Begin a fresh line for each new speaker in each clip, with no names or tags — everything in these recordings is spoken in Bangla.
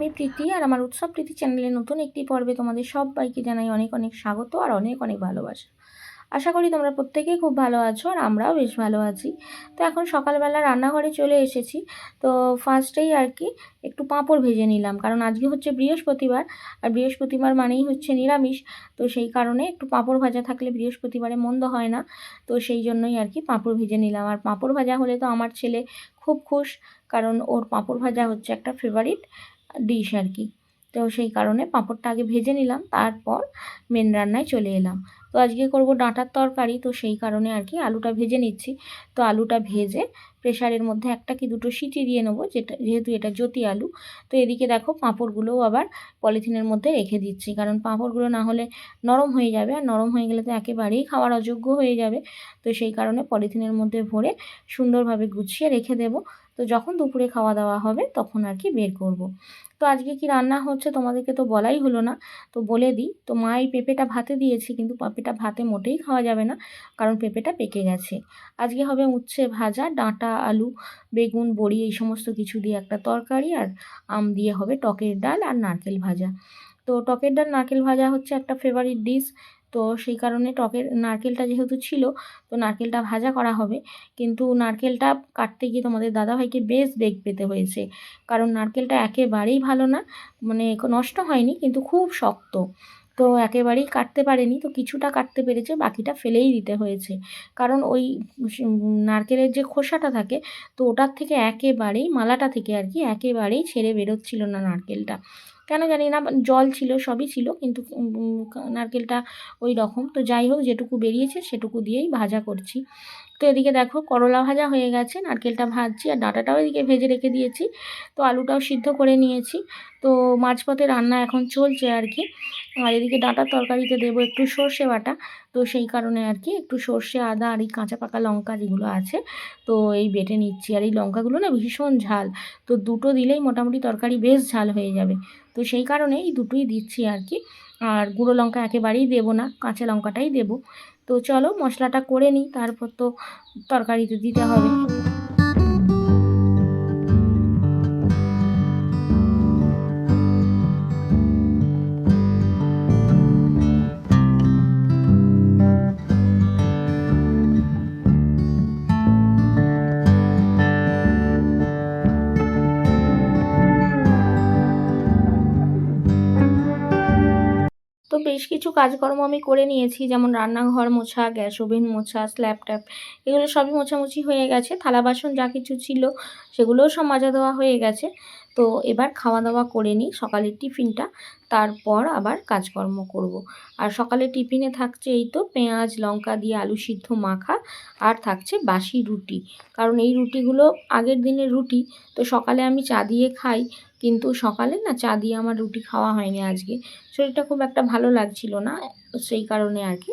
আমি প্রীতি আর আমার উৎসব প্রীতি চ্যানেলে নতুন একটি পর্বে তোমাদের সবাইকে জানাই অনেক অনেক স্বাগত আর অনেক অনেক ভালোবাসা। আশা করি তোমরা প্রত্যেকেই খুব ভালো আছো আর আমরাও বেশ ভালো আছি। তো এখন সকালবেলা রান্নাঘরে চলে এসেছি। তো ফার্স্টেই আর কি একটু পাঁপড় ভেজে নিলাম। কারণ আজকে হচ্ছে বৃহস্পতিবার আর বৃহস্পতিবার মানেই হচ্ছে নিরামিষ। তো সেই কারণে একটু পাঁপড় ভাজা থাকলে বৃহস্পতিবারে মন্দ হয় না। তো সেই জন্যই আর কি পাঁপড় ভেজে নিলাম। আর পাঁপড় ভাজা হলে তো আমার ছেলে খুব খুশ। কারণ ওর পাঁপড় ভাজা হচ্ছে একটা ফেভারিট ডিশ আর কি। তো সেই কারণে পাঁপড়টা আগে ভেজে নিলাম, তারপর মেন রান্নায় চলে এলাম। তো আজকে করব ডাঁটার তরকারি, তো সেই কারণে আর কি আলুটা ভেজে নিচ্ছি। তো আলুটা ভেজে প্রেশারের মধ্যে একটা কি দুটো সিটি দিয়ে নেব, যেটা যেহেতু এটা জ্যোতি আলু। তো এদিকে দেখো পাঁপড়গুলোও আবার পলিথিনের মধ্যে রেখে দিচ্ছি, কারণ পাঁপড়গুলো না হলে নরম হয়ে যাবে। আর নরম হয়ে গেলে তো একেবারেই খাওয়ার অযোগ্য হয়ে যাবে। তো সেই কারণে পলিথিনের মধ্যে ভরে সুন্দরভাবে গুছিয়ে রেখে দেবো। তো যখন দুপুরে খাওয়া দাওয়া হবে তখন আর কি বের করব। তো আজকে কি রান্না হচ্ছে তোমাদেরকে তো বলাই হলো না। তো বলে দিই, তো মা এই পেঁপেটা ভাতে দিয়েছি কিন্তু পেঁপেটা ভাতে মোটেই খাওয়া যাবে না কারণ পেঁপেটা পেকে গেছে। আজকে হবে উচ্ছে ভাজা, ডাঁটা, আলু, বেগুন, বড়ি এই সমস্ত কিছু দিয়ে একটা তরকারি আর আম দিয়ে হবে টকের ডাল আর নারকেল ভাজা। তো টকের ডাল, নারকেল ভাজা হচ্ছে একটা ফেভারিট ডিশ তো সেই কারণে টকের নারকেলটা যেহেতু ছিল, তো নারকেলটা ভাজা করা হবে। কিন্তু নারকেলটা কাটতে গিয়ে তোমাদের দাদাভাইকে বেশ বেগ পেতে হয়েছে। কারণ নারকেলটা একেবারেই ভালো না মানে নষ্ট হয়নি, কিন্তু খুব শক্ত। তো একেবারেই কাটতে পারেনি, তো কিছুটা কাটতে পেরেছে, বাকিটা ফেলেই দিতে হয়েছে। কারণ ওই নারকেলের যে খোসাটা থাকে, তো ওটার থেকে একেবারেই, মালাটা থেকে আর কি, একেবারেই ছেড়ে বেরোচ্ছিল না নারকেলটা। কেন জানি না জল ছিল, সবই ছিল, কিন্তু নারকেলটা ওই রকম। তো যাই হোক, যেটুকু বেরিয়েছে, সেটুকু দিয়েই ভাজা করছি। তো এদিকে দেখো করলা ভাজা হয়ে গেছে, নারকেলটা ভাজছি আর ডাঁটাটাও এদিকে ভেজে রেখে দিয়েছি। তো আলুটাও সিদ্ধ করে নিয়েছি। তো মাঝপথে রান্না এখন চলছে আর কি। আর এদিকে ডাঁটার তরকারিতে দেবো একটু সর্ষে বাটা। তো সেই কারণে আর কি একটু সর্ষে, আদা আর এই কাঁচা পাকা লঙ্কা যেগুলো আছে, তো এই বেটে নিচ্ছি। আর এই লঙ্কাগুলো না ভীষণ ঝাল। তো দুটো দিলেই মোটামুটি তরকারি বেশ ঝাল হয়ে যাবে। তো সেই কারণে এই দুটোই দিচ্ছি আর কি। আর গুঁড়ো লঙ্কা একেবারেই দেবো না, কাঁচা লঙ্কাটাই দেবো। তো চলো মশলাটা করে নিই তারপর তো তরকারিতে দিতে হবে। কাজকর্ম আমি করে নিয়েছি, যেমন রান্নাঘর মোছা, গ্যাস ওভেন মোছা, স্ল্যাব ট্যাপ, এগুলো সবই মোছামুছি হয়ে গেছে। থালা বাসন যা কিছু ছিল সেগুলোও সব মাজা দেওয়া হয়ে গেছে। তো এবার খাওয়া দাওয়া করে নিই সকালের টিফিনটা, তারপর আবার কাজকর্ম করব। আর সকালে টিফিনে থাকছে এই তো পেঁয়াজ, লঙ্কা দিয়ে আলু সিদ্ধ মাখা, আর থাকছে বাসি রুটি। কারণ এই রুটিগুলো আগের দিনের রুটি, তো সকালে আমি চা দিয়ে খাই কিন্তু সকালে না চা দিয়ে আমার রুটি খাওয়া হয়নি আজকে। শরীরটা খুব একটা ভালো লাগছিল না, সেই কারণে আর কি।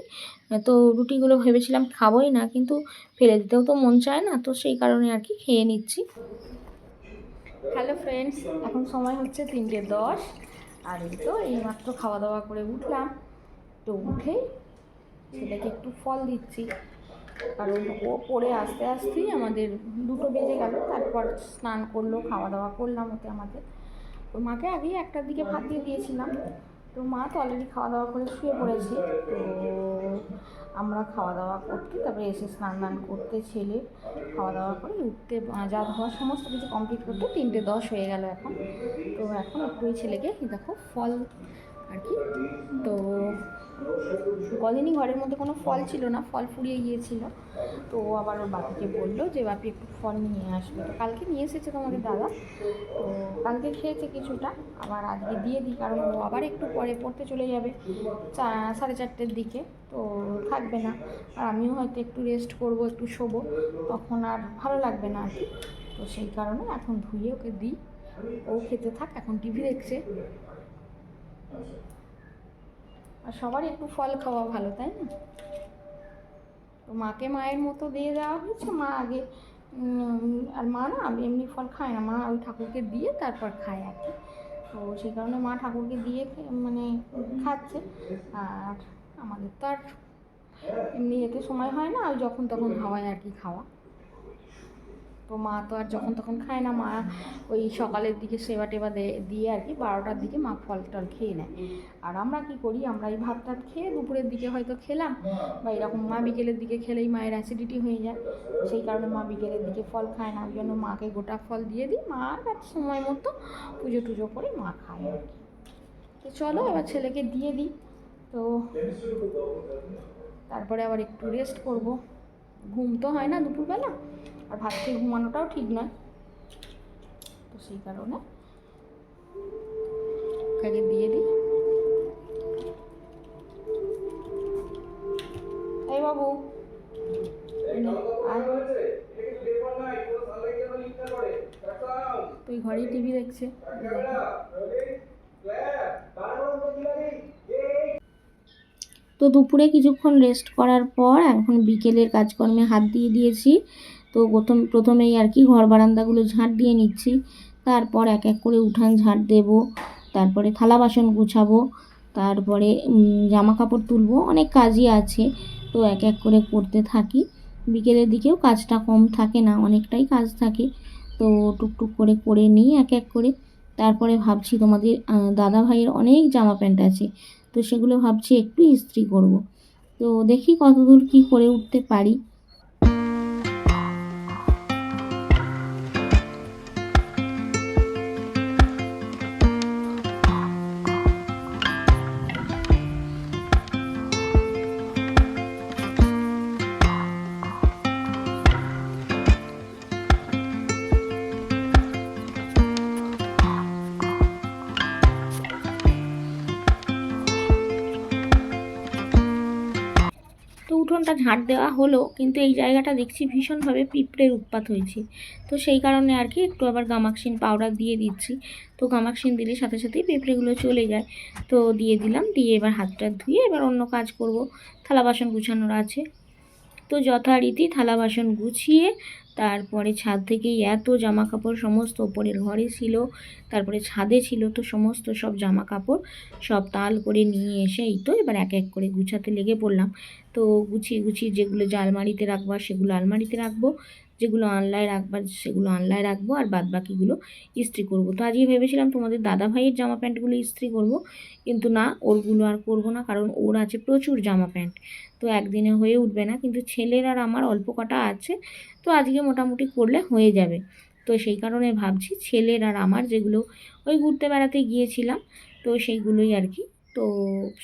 তো রুটিগুলো ভেবেছিলাম খাবোই না, কিন্তু ফেলে দিতেও তো মন চায় না, তো সেই কারণে আর কি খেয়ে নিচ্ছি। হ্যালো ফ্রেন্ডস এখন সময় হচ্ছে তিনটে দশ। আর এই তো এইমাত্র খাওয়া দাওয়া করে উঠলাম। তো উঠেই ছেলেকে একটু ফল দিচ্ছি। কারণ ও পরে আস্তে আস্তেই আমাদের দুটো বেজে গেল, তারপর স্নান করল খাওয়া দাওয়া করলাম ওতে আমাদের। তো মাকে আগেই একটার দিকে ভাত দিয়ে দিয়েছিলাম। তো মা তো অলরেডি খাওয়া দাওয়া করে শুয়ে পড়েছে। তো আমরা খাওয়া দাওয়া করতে, তারপরে এসে স্নান টান করতে, ছেলে খাওয়া দাওয়া করে উঠতে যা ধোয়া সমস্ত কিছু কমপ্লিট করতে তিনটে দশ হয়ে গেল এখন। তো এখন ওই ছেলেকে দেখো, ফল আর কি। তো কদিনই ঘরের মধ্যে কোনো ফল ছিল না, ফল ফুরিয়ে গিয়েছিল। তো ও আবার ওর বাপিকে বলল যে, বাপি একটু ফল নিয়ে আসবে। তো কালকে নিয়ে এসেছে তোমাদের দাদা। তো কালকে খেয়েছে কিছুটা, আবার আজকে দিয়ে দিই, কারণ ও আবার একটু পরে পড়তে চলে যাবে চা, সাড়ে চারটের দিকে। তো থাকবে না, আর আমিও হয়তো একটু রেস্ট করব, একটু শোবো, তখন আর ভালো লাগবে না আর কি। তো সেই কারণে এখন ধুয়ে ওকে দিই। ও খেতে থাক, এখন টিভি দেখছে। আর সবারই একটু ফল খাওয়া ভালো, তাই না? তো মাকে মায়ের মতো দিয়ে দেওয়া হয়েছে। মা আগে আর মা না আমি এমনি ফল খায় না। মা ওই ঠাকুরকে দিয়ে তারপর খায় আর কি। তো সেই কারণে মা ঠাকুরকে দিয়ে মানে খাচ্ছে। আর আমাদের তো আর এমনি এতে সময় হয় না যখন তখন খাওয়ায় আর কি খাওয়া।
তো মা তো আর যখন তখন খায় না, মা ওই সকালের দিকে সেবা টেবা দিয়ে আর কি বারোটার দিকে মা ফল টল খেয়ে নেয়। আর আমরা কি করি, আমরা এই ভাত টাত খেয়ে দুপুরের দিকে হয়তো খেলাম বা এরকম মা বিকেলের দিকে খেলেই মায়ের অ্যাসিডিটি হয়ে যায়। সেই কারণে মা বিকেলের দিকে ফল খায় না, ওই জন্য মাকে গোটা ফল দিয়ে দিই, মা আর সময় মতো পুজো টুজো করে মা খায় আর কি। তো চলো এবার ছেলেকে দিয়ে দিই। তো তারপরে আবার একটু রেস্ট করব। ঘুম তো হয় না দুপুরবেলা। আর ভাত খেয়ে ঘুমানোটাও ঠিক নয়। তো সেই কারণে ওকে দিয়ে দিই। এই বাবু। তুই ঘরেই টিভি দেখছে। তো দুপুরে কিছুক্ষণ রেস্ট করার পর এখন বিকেলের কাজকর্মে হাত দিয়ে দিয়েছি। তো প্রথম, প্রথমেই আর কি ঘর বারান্দাগুলো ঝাঁট দিয়ে নিচ্ছি। তারপর এক এক করে উঠান ঝাঁট দেব। তারপরে থালা বাসন গুছাবো। তারপরে জামা কাপড় তুলবো। অনেক কাজই আছে। তো এক এক করে করতে থাকি। বিকেলের দিকেও কাজটা কম থাকে না, অনেকটাই কাজ থাকে। তো টুকটুক করে করে নিই এক এক করে। তারপরে ভাবছি তোমাদের দাদা ভাইয়ের অনেক জামা প্যান্ট আছে। তো সেগুলো ভাবছি একটু ইস্ত্রি করব। তো দেখি কতদূর কি করে উঠতে পারি। তো উঠোনটা ঝাঁট দেওয়া হলো, কিন্তু এই জায়গাটা দেখছি ভীষণভাবে পিঁপড়ের উৎপাত হয়েছে। তো সেই কারণে আর কি একটু আবার গামাক্সিন পাউডার দিয়ে দিচ্ছি। তো গামাক্সিন দিলে সাথে সাথেই পিঁপড়েগুলো চলে যায়। তো দিয়ে দিলাম, দিয়ে এবার হাতটা ধুয়ে এবার অন্য কাজ করব। থালা বাসন গুছানোর আছে। তো যথারীতি থালা বাসন গুছিয়ে তারপরে ছাদ থেকেই এত জামা কাপড় সমস্ত ওপরের ঘরে ছিল, তারপরে ছাদে ছিল তো সমস্ত সব জামা কাপড় সব তাল করে নিয়ে এসে এই তো এবার এক এক করে গুছাতে লেগে পড়লাম। তো গুছিয়ে গুছিয়ে যেগুলো যে আলমারিতে রাখবার সেগুলো আলমারিতে রাখব। যেগুলো আনলায় রাখবার, সেগুলো আনলায় রাখব আর বাদ বাকিগুলো ইস্ত্রি করব। তো আজকে ভেবেছিলাম তোমাদের দাদা ভাইয়ের জামা প্যান্টগুলো ইস্ত্রি করব, কিন্তু না, ওরগুলো আর করব না, কারণ ওর আছে প্রচুর জামা প্যান্ট। তো একদিনে হয়ে উঠবে না, কিন্তু ছেলের আর আমার অল্প কটা আছে, তো আজকে মোটামুটি করলে হয়ে যাবে। তো সেই কারণে ভাবছি ছেলের আর আমার যেগুলো, ওই ঘুরতে বেড়াতে গিয়েছিলাম, তো সেইগুলোই আর কি। তো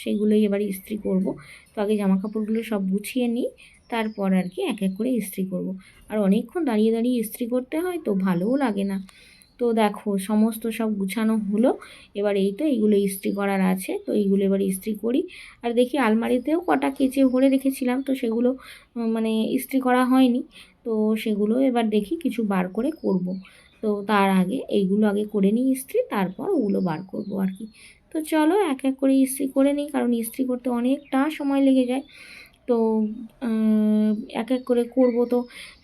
সেইগুলোই এবার ইস্ত্রি করব। তো আগে জামা কাপড়গুলো সব গুছিয়ে নিই তারপর আর কি এক এক করে ইস্ত্রি করব। আর অনেকক্ষণ দাঁড়িয়ে দাঁড়িয়ে ইস্ত্রি করতে হয় তো ভালোও লাগে না। তো দেখো সমস্ত সব গুছানো হলো। এবার এই তো এইগুলো ইস্ত্রি করার আছে। তো এইগুলো এবার ইস্ত্রি করি। আর দেখি আলমারিতেও কটা কেচে ভরে রেখেছিলাম। তো সেগুলো মানে ইস্ত্রি করা হয়নি। তো সেগুলো এবার দেখি কিছু বার করে করব। তো তার আগে এইগুলো আগে করে নিই ইস্ত্রি, তারপর ওগুলো বার করব আর কি। তো চলো এক এক করে ইস্ত্রি করে নিই। কারণ ইস্ত্রি করতে অনেকটা সময় লেগে যায়। তো এক এক করে করব তো।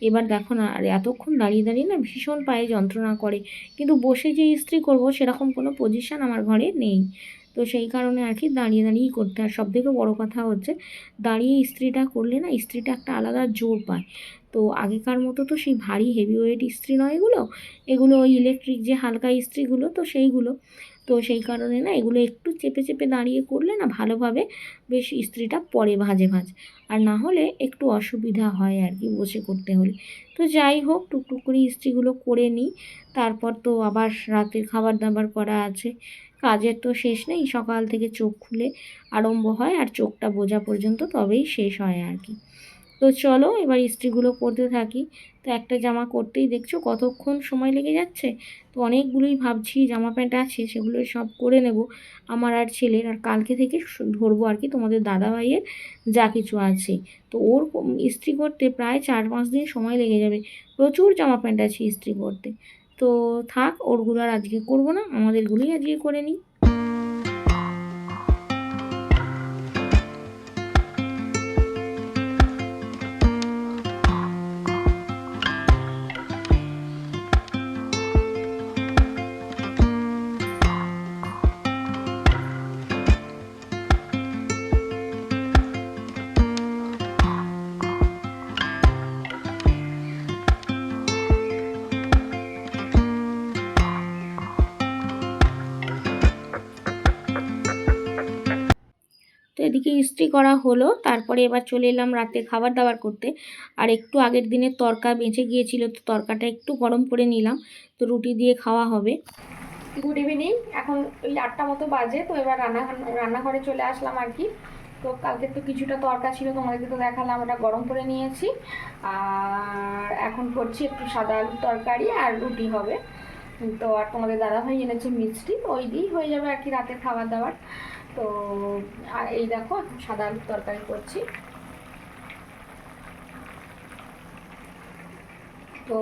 এবার দেখো না, আর এতক্ষণ দাঁড়িয়ে দাঁড়িয়ে না ভীষণ পায়ে যন্ত্রণা করে। কিন্তু বসে যে ইস্ত্রি করব সেরকম কোনো পজিশান আমার ঘরে নেই। তো সেই কারণে আর কি দাঁড়িয়ে দাঁড়িয়েই করতে। আর সবথেকে বড় কথা হচ্ছে, দাঁড়িয়ে ইস্ত্রিটা করলে না ইস্ত্রিটা একটা আলাদা জোর পায়। তো আগেকার মতো তো সেই ভারী হেভি ওয়েট ইস্ত্রি নয় এগুলো। এগুলো ওই ইলেকট্রিক যে হালকা ইস্ত্রিগুলো তো সেইগুলো। তো সেই কারণে না এগুলো একটু চেপে চেপে দাঁড়িয়ে করলে না ভালোভাবে বেশ ইস্ত্রিটা পরে ভাজে ভাজ। আর না হলে একটু অসুবিধা হয় আর কি বসে করতে হলে। তো যাই হোক, টুকটুক করে ইস্ত্রিগুলো করে নিই। তারপর তো আবার রাতের খাবার দাবার করা আছে। কাজের তো শেষ নেই, সকাল থেকে চোখ খুলে আরম্ভ হয় আর চোখটা বোঝা পর্যন্ত তবেই শেষ হয় আর কি। তো চলো এবার ইস্ত্রিগুলো করতে থাকি। তো একটা জামা করতেই দেখছ কতক্ষণ সময় লেগে যাচ্ছে? তো অনেকগুলোই ভাবছি জামা প্যান্ট আছে সেগুলো সব করে নেব। আমার আর ছেলের আর কালকে থেকে ধরবো আর কি তোমাদের দাদা ভাইয়ের যা কিছু আছে। তো ওর ইস্ত্রি করতে প্রায় চার পাঁচ দিন সময় লেগে যাবে। প্রচুর জামা প্যান্ট আছে ইস্ত্রি করতে। তো থাক ওরগুলো আর আজকে করব না, আমাদেরগুলোই আজকে করে নিই।
এদিকে ইস্ত্রি করা হলো, তারপরে এবার চলে এলাম রাতে খাবার দাবার করতে। আর একটু আগের দিনের তরকা বেঁচে গিয়েছিল, তো তরকাটা একটু গরম করে নিলাম, তো রুটি দিয়ে খাওয়া হবে। গুড ইভিনিং এখন ওই আটটা মতো বাজে, তো এবার রান্না, রান্নাঘরে চলে আসলাম আর কি। তো কালকে তো কিছুটা তরকা ছিল, তোমাদেরকে তো দেখালাম, ওটা গরম করে নিয়েছি। আর এখন করছি একটু সাদা আলুর তরকারি আর রুটি হবে। তো আর তোমাদের দাদাভাই এনেছে মিষ্টি ওই দিয়েই হয়ে যাবে আর কি রাতে খাবার দাবার তো, আর এই দেখো সাদা আলুর তরকারি করছি। তো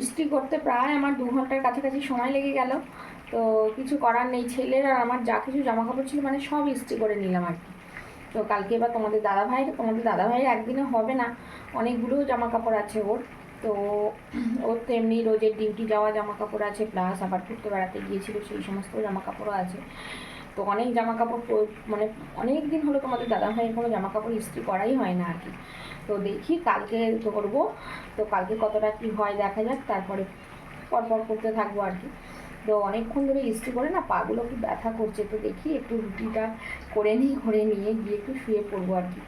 ইস্ত্রি করতে প্রায় আমার দু ঘণ্টার কাছাকাছি সময় লেগে গেল। তো কিছু করার নেই, ছেলের আর আমার যা কিছু জামা কাপড় ছিল মানে সব ইস্ত্রি করে নিলাম আর কি। তো কালকে এবার তোমাদের দাদাভাই তোমাদের দাদাভাইয়ের একদিনে হবে না, অনেকগুলো জামা কাপড় আছে ওর। তো ওর তো এমনি রোজের ডিউটি যাওয়া জামা কাপড় আছে প্লাস আবার ঘুরতে বেড়াতে গিয়েছিল, সেই সমস্ত জামা কাপড়ও আছে। তো অনেক জামা কাপড় মানে অনেক দিন হলো তোমাদের দাদা ভাইয়ের কোনো জামা কাপড় ইস্ত্রি করাই হয় না আর কি। তো দেখি কালকে করব তো কালকে কতটা কী হয় দেখা যাক, তারপরে পরপর করতে থাকব আর কি। তো অনেকক্ষণ ধরে ইস্ত্রি করে না পাগুলো খুব ব্যথা করছে, তো দেখি একটু রুটিটা করে নিই করে নিয়ে গিয়ে একটু শুয়ে পড়ব আর কি।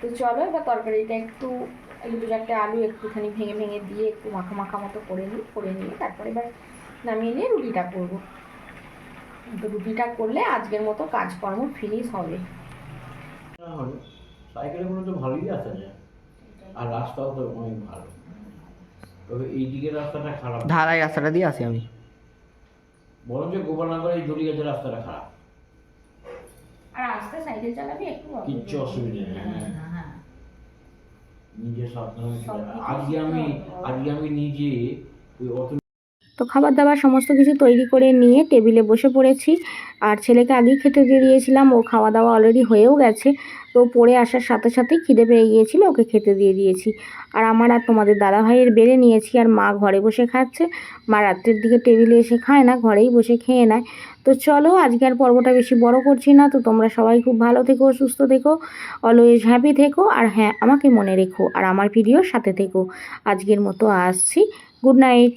তো চলো এবার তরকারিটা একটু দুটো চারটে আলু একটুখানি ভেঙে ভেঙে দিয়ে একটু মাখা মাখা মতো করে নিই করে নিয়ে তারপরে এবার নামিয়ে নিয়ে রুটিটা করব। তো রুটিটা করলে আজকের মতো কাজকর্ম ফিনিশ হবে।
সাইকেলে করে তো ভালোই আসা যায় আর রাস্তাও তো অনেক ভালো। তবে এই দিকের রাস্তাটা খারাপ।
ঢালাই রাস্তাটা দিয়ে আসি আমি।
বরঞ্চ গোপালনগর এই দড়িগাছের রাস্তাটা খারাপ।
আর আস্তে সাইকেল চালাবি একটু
কিচ্ছু অসুবিধা নেই। হ্যাঁ। নিজে সাবধানে আজকে আমি আজকে আমি নিজে ওই অত
তো খাবার দাবার সমস্ত কিছু তৈরি করে নিয়ে টেবিলে বসে পড়েছি। আর ছেলেকে আগেই খেতে দিয়ে দিয়েছিলাম, ও খাওয়া দাওয়া অলরেডি হয়েও গেছে। তো পড়ে আসার সাথে সাথেই খিদে পেয়ে গিয়েছিল, ওকে খেতে দিয়ে দিয়েছি। আর আমার আর তোমাদের দাদা ভাইয়ের বেড়ে নিয়েছি, আর মা ঘরে বসে খাচ্ছে। মা রাত্রের দিকে টেবিলে এসে খায় না, ঘরেই বসে খেয়ে নেয়। তো চলো, আজকে আর পর্বটা বেশি বড় করছি না, তো তোমরা সবাই খুব ভালো থেকো, সুস্থ থেকো অলওয়েজ হ্যাপি থেকো, আর হ্যাঁ আমাকে মনে রেখো, আর আমার ভিডিওর সাথে থেকো। আজকের মতো আসছি গুড নাইট